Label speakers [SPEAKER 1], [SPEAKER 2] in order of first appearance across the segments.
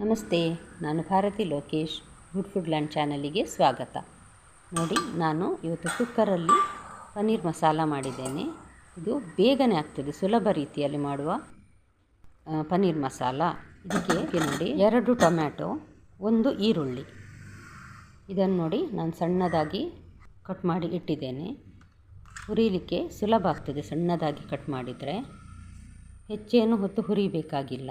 [SPEAKER 1] ನಮಸ್ತೆ, ನಾನು Bharathi Lokesh good food land ಚಾನಲಿಗೆ ಸ್ವಾಗತ. ನೋಡಿ, ನಾನು ಇವತ್ತು ಕುಕ್ಕರಲ್ಲಿ ಪನ್ನೀರ್ ಮಸಾಲ ಮಾಡಿದ್ದೇನೆ. ಇದು ಬೇಗನೆ ಆಗ್ತದೆ, ಸುಲಭ ರೀತಿಯಲ್ಲಿ ಮಾಡುವ ಪನ್ನೀರ್ ಮಸಾಲ. ಇದಕ್ಕೆ ನೋಡಿ, ಎರಡು ಟೊಮ್ಯಾಟೊ, ಒಂದು ಈರುಳ್ಳಿ. ಇದನ್ನು ನೋಡಿ, ನಾನು ಸಣ್ಣದಾಗಿ ಕಟ್ ಮಾಡಿ ಇಟ್ಟಿದ್ದೇನೆ. ಹುರಿಲಿಕ್ಕೆ ಸುಲಭ ಆಗ್ತದೆ ಸಣ್ಣದಾಗಿ ಕಟ್ ಮಾಡಿದರೆ. ಹೆಚ್ಚೇನು ಹೊತ್ತು ಹುರಿಬೇಕಾಗಿಲ್ಲ.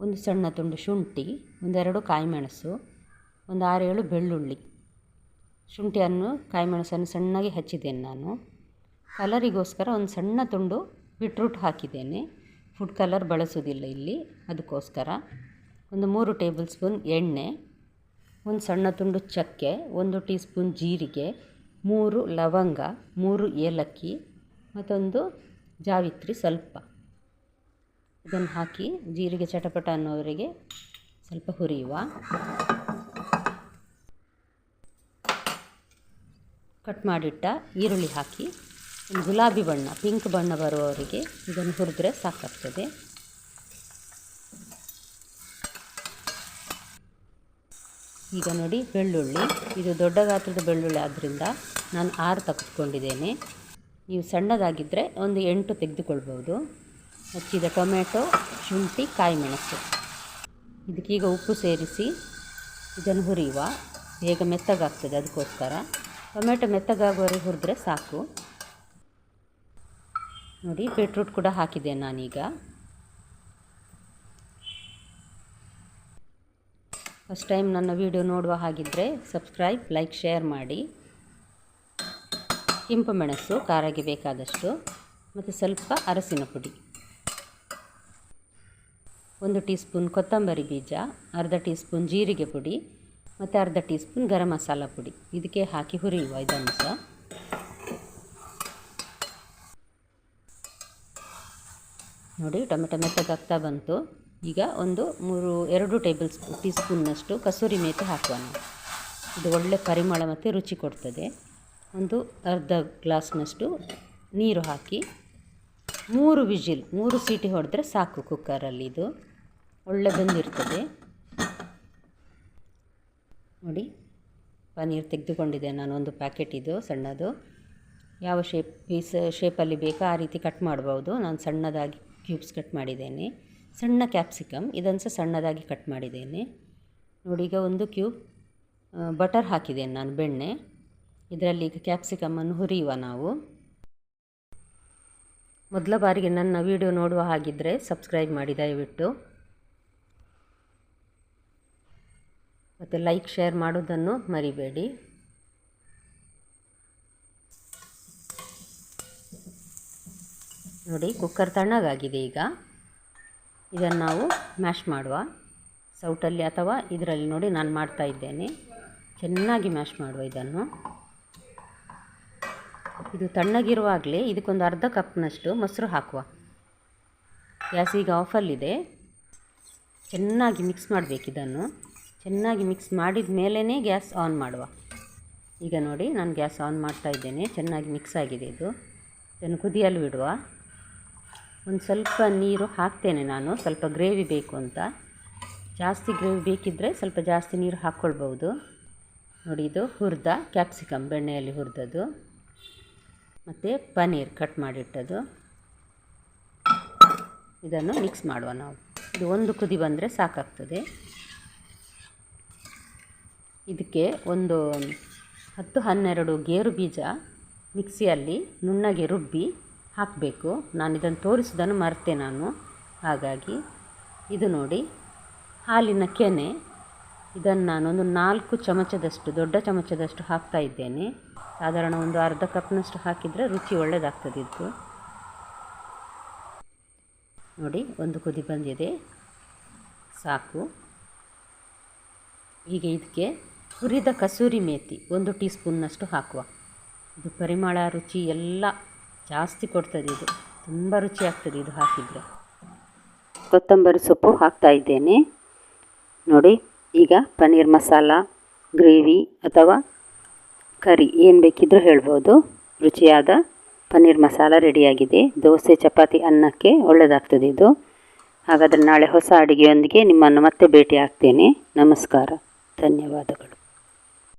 [SPEAKER 1] ಒಂದು ಸಣ್ಣ ತುಂಡು ಶುಂಠಿ, ಒಂದೆರಡು ಕಾಯಿಮೆಣಸು, ಒಂದು ಆರೇಳು ಬೆಳ್ಳುಳ್ಳಿ. ಶುಂಠಿಯನ್ನು, ಕಾಯಿಮೆಣಸನ್ನು ಸಣ್ಣಗೆ ಹಚ್ಚಿದ್ದೇನೆ ನಾನು. ಕಲರಿಗೋಸ್ಕರ ಒಂದು ಸಣ್ಣ ತುಂಡು ಬಿಟ್ರೂಟ್ ಹಾಕಿದ್ದೇನೆ. ಫುಡ್ ಕಲರ್ ಬಳಸೋದಿಲ್ಲ ಇಲ್ಲಿ, ಅದಕ್ಕೋಸ್ಕರ. ಒಂದು ಮೂರು ಟೇಬಲ್ ಸ್ಪೂನ್ ಎಣ್ಣೆ, ಒಂದು ಸಣ್ಣ ತುಂಡು ಚಕ್ಕೆ, ಒಂದು ಟೀ ಸ್ಪೂನ್ ಜೀರಿಗೆ, ಮೂರು ಲವಂಗ, ಮೂರು ಏಲಕ್ಕಿ, ಮತ್ತೊಂದು ಜಾವಿತ್ರಿ ಸ್ವಲ್ಪ. ಇದನ್ನು ಹಾಕಿ ಜೀರಿಗೆ ಚಟಪಟ ಅನ್ನೋವರೆಗೆ ಸ್ವಲ್ಪ ಹುರಿಯುವ. ಕಟ್ ಮಾಡಿಟ್ಟ ಈರುಳ್ಳಿ ಹಾಕಿ ಗುಲಾಬಿ ಬಣ್ಣ, ಪಿಂಕ್ ಬಣ್ಣ ಬರುವವರಿಗೆ ಇದನ್ನು ಹುರಿದ್ರೆ ಸಾಕಾಗ್ತದೆ. ಈಗ ನೋಡಿ ಬೆಳ್ಳುಳ್ಳಿ, ಇದು ದೊಡ್ಡ ಗಾತ್ರದ ಬೆಳ್ಳುಳ್ಳಿ ಆದ್ದರಿಂದ ನಾನು ಆರು ತೆಗೆದುಕೊಂಡಿದ್ದೇನೆ. ನೀವು ಸಣ್ಣದಾಗಿದ್ದರೆ ಒಂದು ಎಂಟು ತೆಗೆದುಕೊಳ್ಬೋದು. ಹಚ್ಚಿದ ಟೊಮೆಟೊ, ಶುಂಠಿ, ಕಾಯಿಮೆಣಸು. ಇದಕ್ಕೀಗ ಉಪ್ಪು ಸೇರಿಸಿ ಇದನ್ನು ಹುರಿಯುವ. ಬೇಗ ಮೆತ್ತಗಾಗ್ತದೆ ಅದಕ್ಕೋಸ್ಕರ. ಟೊಮೆಟೊ ಮೆತ್ತಗಾಗುವವರೆಗೆ ಹುರಿದ್ರೆ ಸಾಕು. ನೋಡಿ ಬೀಟ್ರೂಟ್ ಕೂಡ ಹಾಕಿದ್ದೇನೆ ನಾನೀಗ. ಫಸ್ಟ್ ಟೈಮ್ ನನ್ನ ವಿಡಿಯೋ ನೋಡುವ ಹಾಗಿದ್ದರೆ ಸಬ್ಸ್ಕ್ರೈಬ್ ಲೈಕ್ ಶೇರ್ ಮಾಡಿ. ಕೆಂಪು ಮೆಣಸು, ಖಾರಕ್ಕೆ ಬೇಕಾದಷ್ಟು. ಮತ್ತು ಸ್ವಲ್ಪ ಅರಸಿನ ಪುಡಿ. ಒಂದು ಟೀ ಸ್ಪೂನ್ ಕೊತ್ತಂಬರಿ ಬೀಜ, ಅರ್ಧ ಟೀ ಸ್ಪೂನ್ ಜೀರಿಗೆ ಪುಡಿ ಮತ್ತು ಅರ್ಧ ಟೀ ಸ್ಪೂನ್ ಗರಂ ಮಸಾಲ ಪುಡಿ. ಇದಕ್ಕೆ ಹಾಕಿ ಹುರಿಯುವ ಇದನ್ನು ಸಹ. ನೋಡಿ, ಟೊಮೆಟೊ ಮೆತ್ತಗಾಗ್ತಾ ಬಂತು. ಈಗ ಒಂದು ಮೂರು, ಎರಡು ಟೇಬಲ್ ಸ್ಪೂ ಟೀ ಸ್ಪೂನ್ನಷ್ಟು ಕಸೂರಿ ಮೇತೆ ಹಾಕುವ ಇದು ಒಳ್ಳೆ ಪರಿಮಳ ಮತ್ತು ರುಚಿ ಕೊಡ್ತದೆ. ಒಂದು ಅರ್ಧ ಗ್ಲಾಸ್ನಷ್ಟು ನೀರು ಹಾಕಿ ಮೂರು ವಿಜಿಲ್, ಮೂರು ಸೀಟಿ ಹೊಡೆದ್ರೆ ಸಾಕು ಕುಕ್ಕರಲ್ಲಿ ಇದು ಒಳ್ಳೆ ಬಂದಿರ್ತದೆ. ನೋಡಿ, ಪನ್ನೀರ್ ತೆಗೆದುಕೊಂಡಿದ್ದೆ ನಾನು, ಒಂದು ಪ್ಯಾಕೆಟ್ ಇದು ಸಣ್ಣದು. ಯಾವ ಶೇಪ್ ಪೀಸ್ ಶೇಪಲ್ಲಿ ಬೇಕೋ ಆ ರೀತಿ ಕಟ್ ಮಾಡ್ಬೋದು. ನಾನು ಸಣ್ಣದಾಗಿ ಕ್ಯೂಬ್ಸ್ ಕಟ್ ಮಾಡಿದ್ದೇನೆ. ಸಣ್ಣ ಕ್ಯಾಪ್ಸಿಕಮ್ ಇದನ್ನು ಸಹ ಸಣ್ಣದಾಗಿ ಕಟ್ ಮಾಡಿದ್ದೇನೆ. ನೋಡಿ, ಈಗ ಒಂದು ಕ್ಯೂಬ್ ಬಟರ್ ಹಾಕಿದ್ದೇನೆ ನಾನು, ಬೆಣ್ಣೆ. ಇದರಲ್ಲಿ ಈಗ ಕ್ಯಾಪ್ಸಿಕಮನ್ನು ಹುರಿಯುವ ನಾವು. ಮೊದಲ ಬಾರಿಗೆ ನನ್ನ ವಿಡಿಯೋ ನೋಡುವ ಹಾಗಿದ್ದರೆ ಸಬ್ಸ್ಕ್ರೈಬ್ ಮಾಡಿ, ದಯವಿಟ್ಟು. ಮತ್ತು ಲೈಕ್, ಶೇರ್ ಮಾಡೋದನ್ನು ಮರಿಬೇಡಿ. ನೋಡಿ, ಕುಕ್ಕರ್ ತಣ್ಣಗಾಗಿದೆ ಈಗ. ಇದನ್ನು ನಾವು ಮ್ಯಾಶ್ ಮಾಡುವ. ಸೌಟಲ್ಲಿ ಅಥವಾ ಇದರಲ್ಲಿ ನೋಡಿ ನಾನು ಮಾಡ್ತಾ ಇದ್ದೇನೆ. ಚೆನ್ನಾಗಿ ಮ್ಯಾಶ್ ಮಾಡುವ ಇದನ್ನು. ಇದು ತಣ್ಣಗಿರುವಾಗಲೇ ಇದಕ್ಕೊಂದು ಅರ್ಧ ಕಪ್ನಷ್ಟು ಮೊಸರು ಹಾಕುವ. ಗ್ಯಾಸ್ ಈಗ ಆಫಲ್ಲಿದೆ. ಚೆನ್ನಾಗಿ ಮಿಕ್ಸ್ ಮಾಡಬೇಕು ಇದನ್ನು. ಚೆನ್ನಾಗಿ ಮಿಕ್ಸ್ ಮಾಡಿದ ಮೇಲೇ ಗ್ಯಾಸ್ ಆನ್ ಮಾಡುವ. ಈಗ ನೋಡಿ ನಾನು ಗ್ಯಾಸ್ ಆನ್ ಮಾಡ್ತಾ ಇದ್ದೇನೆ. ಚೆನ್ನಾಗಿ ಮಿಕ್ಸ್ ಆಗಿದೆ ಇದು. ಇದನ್ನು ಕುದಿಯಲು ಬಿಡುವ. ಒಂದು ಸ್ವಲ್ಪ ನೀರು ಹಾಕ್ತೇನೆ ನಾನು. ಸ್ವಲ್ಪ ಗ್ರೇವಿ ಬೇಕು ಅಂತ. ಜಾಸ್ತಿ ಗ್ರೇವಿ ಬೇಕಿದ್ದರೆ ಸ್ವಲ್ಪ ಜಾಸ್ತಿ ನೀರು ಹಾಕ್ಕೊಳ್ಬೋದು ನೋಡಿ ಇದು ಹುರಿದ ಕ್ಯಾಪ್ಸಿಕಮ್ ಬೆಣ್ಣೆಯಲ್ಲಿ ಹುರಿದದ್ದು. ಮತ್ತು ಪನ್ನೀರ್ ಕಟ್ ಮಾಡಿಟ್ಟದ್ದು ಇದನ್ನು ಮಿಕ್ಸ್ ಮಾಡುವ ನಾವು. ಇದು ಒಂದು ಕುದಿ ಬಂದರೆ ಸಾಕಾಗ್ತದೆ. ಇದಕ್ಕೆ ಒಂದು ಹತ್ತು ಹನ್ನೆರಡು ಗೇರು ಬೀಜ ಮಿಕ್ಸಿಯಲ್ಲಿ ನುಣ್ಣಗೆ ರುಬ್ಬಿ ಹಾಕಬೇಕು. ನಾನು ಇದನ್ನು ತೋರಿಸೋದನ್ನು ಮರೆತೆ ನಾನು. ಹಾಗಾಗಿ ಇದು ನೋಡಿ ಹಾಲಿನ ಕೆನೆ ಇದನ್ನು ನಾನೊಂದು ನಾಲ್ಕು ಚಮಚದಷ್ಟು, ದೊಡ್ಡ ಚಮಚದಷ್ಟು ಹಾಕ್ತಾ ಇದ್ದೇನೆ. ಸಾಧಾರಣ ಒಂದು ಅರ್ಧ ಕಪ್ನಷ್ಟು ಹಾಕಿದರೆ ರುಚಿ ಒಳ್ಳೆಯದಾಗ್ತದೆ ಇದು. ನೋಡಿ, ಒಂದು ಕುದಿ ಬಂದಿದೆ. ಸಾಕು. ಈಗ ಇದಕ್ಕೆ ಹುರಿದ ಕಸೂರಿ ಮೇಥಿ ಒಂದು ಟೀ ಸ್ಪೂನ್ನಷ್ಟು ಹಾಕುವ. ಇದು ಪರಿಮಳ, ರುಚಿ ಎಲ್ಲ ಜಾಸ್ತಿ ಕೊಡ್ತದೆ ಇದು. ತುಂಬ ರುಚಿ ಆಗ್ತದೆ ಇದು ಹಾಕಿದರೆ. ಕೊತ್ತಂಬರಿ ಸೊಪ್ಪು ಹಾಕ್ತಾ ಇದ್ದೇನೆ. ನೋಡಿ ಈಗ ಪನ್ನೀರ್ ಮಸಾಲ, ಗ್ರೇವಿ ಅಥವಾ ಕರಿ ಏನು ಬೇಕಿದ್ದರೂ ಹೇಳ್ಬೋದು. ರುಚಿಯಾದ ಪನ್ನೀರ್ ಮಸಾಲ ರೆಡಿಯಾಗಿದೆ. ದೋಸೆ, ಚಪಾತಿ, ಅನ್ನಕ್ಕೆ ಒಳ್ಳೆಯದಾಗ್ತದೆ ಇದು. ಹಾಗಾದರೆ ನಾಳೆ ಹೊಸ ಅಡುಗೆಯೊಂದಿಗೆ ನಿಮ್ಮನ್ನು ಮತ್ತೆ ಭೇಟಿ ಆಗ್ತೇನೆ ನಮಸ್ಕಾರ. ಧನ್ಯವಾದಗಳು.